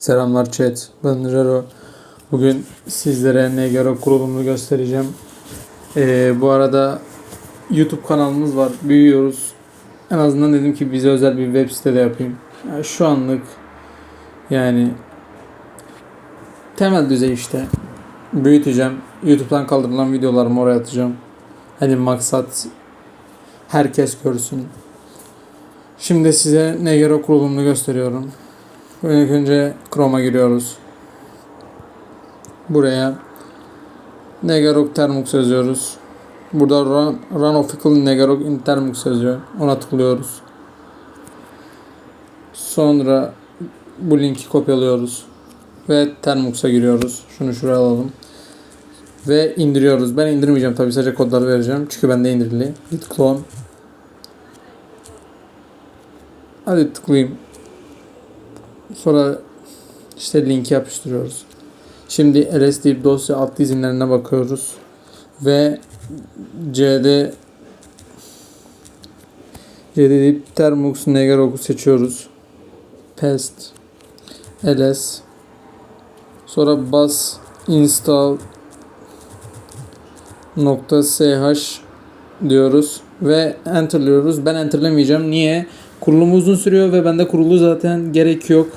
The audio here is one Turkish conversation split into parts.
Selamlar chat. Ben Jero. Bugün sizlere Negero kurulumunu göstereceğim. Ee, bu arada YouTube kanalımız var. Büyüyoruz. En azından dedim ki bize özel bir web site de yapayım. Yani şu anlık yani temel düzey işte. Büyüteceğim. YouTube'dan kaldırılan videolarımı oraya atacağım. Hani maksat herkes görsün. Şimdi size Negero kurulumunu gösteriyorum. İlk önce Chrome'a giriyoruz. Buraya Negarok Termux yazıyoruz. Burada Run, run Official Negarok in Termux yazıyor. Ona tıklıyoruz. Sonra bu linki kopyalıyoruz. Ve Termux'a giriyoruz. Şunu şuraya alalım. Ve indiriyoruz. Ben indirmeyeceğim tabii sadece kodları vereceğim. Çünkü bende indirili. Git clone. Hadi tıklayayım. Sonra işte linki yapıştırıyoruz. Şimdi ls deyip dosya alt izinlerine bakıyoruz. Ve cd cd deyip termux negerok'u seçiyoruz. Pest ls sonra bas install nokta sh diyoruz ve enterliyoruz. Ben enterlemeyeceğim. Niye? Kurulumu uzun sürüyor ve bende kurulu zaten gerek yok.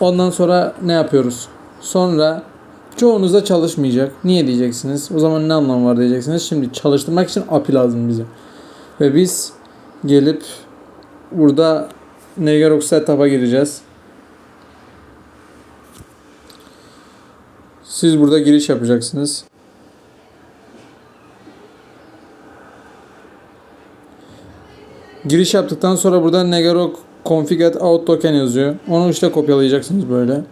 Ondan sonra ne yapıyoruz? Sonra çoğunuzda çalışmayacak. Niye diyeceksiniz? O zaman ne anlamı var diyeceksiniz. Şimdi çalıştırmak için API lazım bize. Ve biz gelip burada Negerok setup'a gireceğiz. Siz burada giriş yapacaksınız. Giriş yaptıktan sonra burada Negarok config at out token yazıyor. Onu işte kopyalayacaksınız böyle.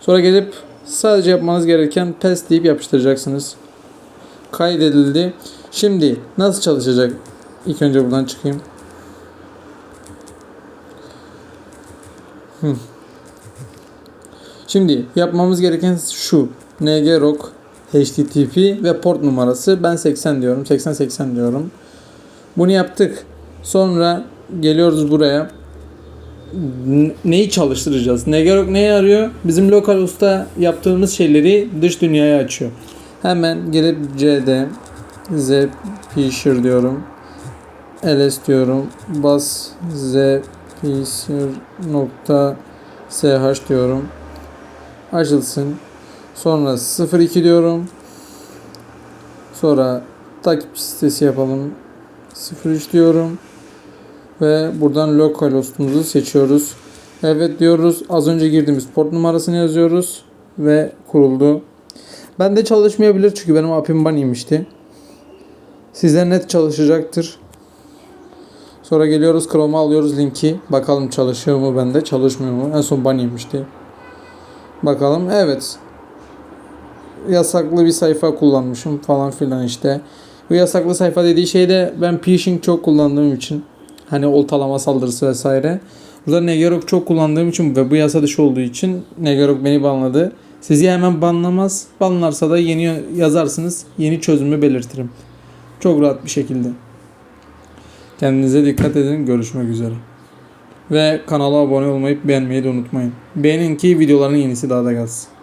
Sonra gelip sadece yapmanız gereken paste deyip yapıştıracaksınız. Kaydedildi. Şimdi nasıl çalışacak? İlk önce buradan çıkayım. Şimdi yapmamız gereken şu. Negarok HTTP ve port numarası. Ben 80 diyorum. 80 80 diyorum. Bunu yaptık. Sonra geliyoruz buraya. Neyi çalıştıracağız? Negerok neyi arıyor? Bizim lokal usta yaptığımız şeyleri dış dünyaya açıyor. Hemen gelip cd z pişir diyorum. ls diyorum. Bas z pişir nokta sh diyorum. Açılsın. Sonra 02 diyorum. Sonra takip sitesi yapalım. 03 diyorum. Ve buradan localhost'umuzu seçiyoruz. Evet diyoruz. Az önce girdiğimiz port numarasını yazıyoruz. Ve kuruldu. Ben de çalışmayabilir çünkü benim API'm ban yemişti. Sizde net çalışacaktır. Sonra geliyoruz Chrome'a alıyoruz linki. Bakalım çalışıyor mu bende çalışmıyor mu? En son ban yemişti. Bakalım. Evet. Yasaklı bir sayfa kullanmışım falan filan işte. Bu yasaklı sayfa dediği şey de ben phishing çok kullandığım için hani oltalama saldırısı vesaire. Burada Negerok çok kullandığım için ve bu yasa dışı olduğu için Negerok beni banladı. Sizi hemen banlamaz. Banlarsa da yeni yazarsınız. Yeni çözümü belirtirim. Çok rahat bir şekilde. Kendinize dikkat edin. Görüşmek üzere. Ve kanala abone olmayı beğenmeyi de unutmayın. Beğenin ki videoların yenisi daha da gelsin.